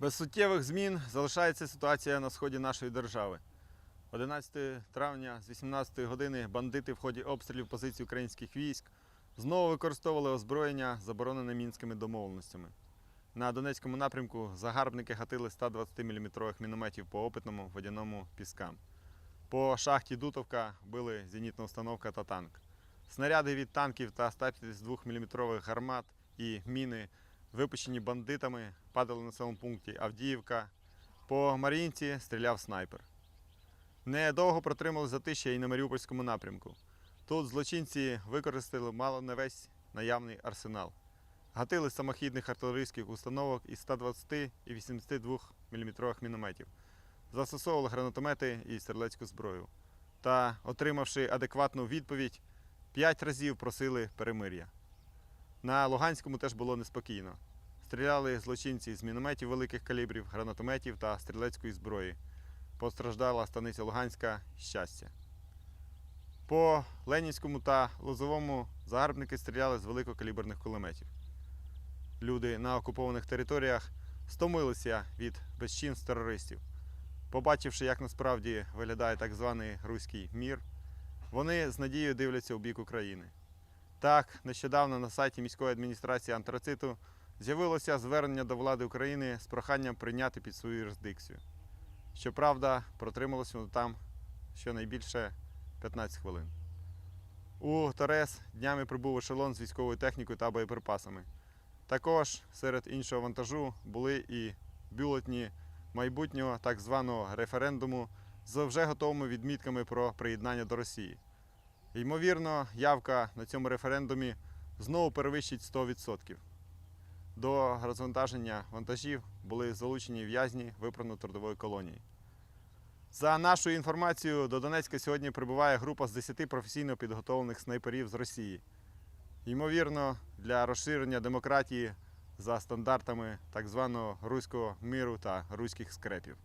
Без суттєвих змін залишається ситуація на сході нашої держави. 11 травня з 18 години бандити в ході обстрілів позицій українських військ знову використовували озброєння, заборонене мінськими домовленостями. На Донецькому напрямку загарбники гатили 120 мм мінометів по опитному водяному піскам. По шахті Дутовка били зенітна установка та танк. Снаряди від танків та 152 мм гармат і міни випущені бандитами, падали на цьому пункті Авдіївка. По Мар'їнці стріляв снайпер. Недовго протримали затишя і на Маріупольському напрямку. Тут злочинці використали мало не весь наявний арсенал. Гатили самохідних артилерійських установок із 120 і 82 мм мінометів. Застосовували гранатомети і стрілецьку зброю. Та, отримавши адекватну відповідь, п'ять разів просили перемир'я. На Луганському теж було неспокійно. Стріляли злочинці з мінометів великих калібрів, гранатометів та стрілецької зброї. Постраждала станиця Луганська щастя. По Ленінському та Лозовому загарбники стріляли з великокаліберних кулеметів. Люди на окупованих територіях стомилися від безчинств терористів. Побачивши, як насправді виглядає так званий руський мір, вони з надією дивляться у бік України. Так, нещодавно на сайті міської адміністрації Антрациту з'явилося звернення до влади України з проханням прийняти під свою юрисдикцію. Щоправда, протрималося воно там щонайбільше 15 хвилин. У Торес днями прибув ешелон з військовою технікою та боєприпасами. Також серед іншого вантажу були і бюлетні майбутнього так званого референдуму з вже готовими відмітками про приєднання до Росії. Ймовірно, явка на цьому референдумі знову перевищить 100%. До розвантаження вантажів були залучені в'язні виправно-трудової колонії. За нашою інформацією, до Донецька сьогодні прибуває група з 10 професійно підготовлених снайперів з Росії. Ймовірно, для розширення демократії за стандартами так званого руського миру та руських скрепів.